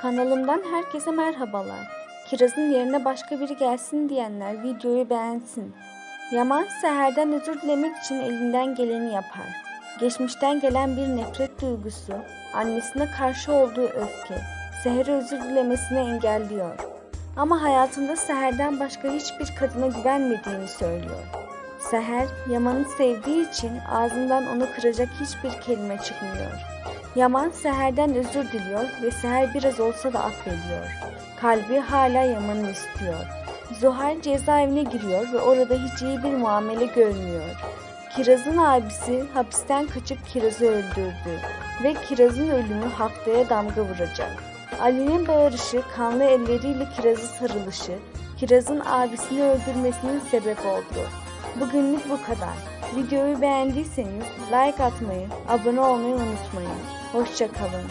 Kanalımdan herkese merhabalar. Kiraz'ın yerine başka biri gelsin diyenler videoyu beğensin. Yaman Seher'den özür dilemek için elinden geleni yapar. Geçmişten gelen bir nefret duygusu, annesine karşı olduğu öfke, Seher'e özür dilemesini engelliyor. Ama hayatında Seher'den başka hiçbir kadına güvenmediğini söylüyor. Seher, Yaman'ı sevdiği için ağzından onu kıracak hiçbir kelime çıkmıyor. Yaman Seher'den özür diliyor ve Seher biraz olsa da affediyor. Kalbi hala Yaman'ı istiyor. Zuhal cezaevine giriyor ve orada hiç iyi bir muamele görmüyor. Kiraz'ın abisi hapisten kaçıp Kiraz'ı öldürdü ve Kiraz'ın ölümü haftaya damga vuracak. Ali'nin bağırışı, kanlı elleriyle Kiraz'ı sarılışı, Kiraz'ın abisini öldürmesinin sebep oldu. Bugünlük bu kadar. Videoyu beğendiyseniz like atmayı, abone olmayı unutmayın. Hoşçakalın.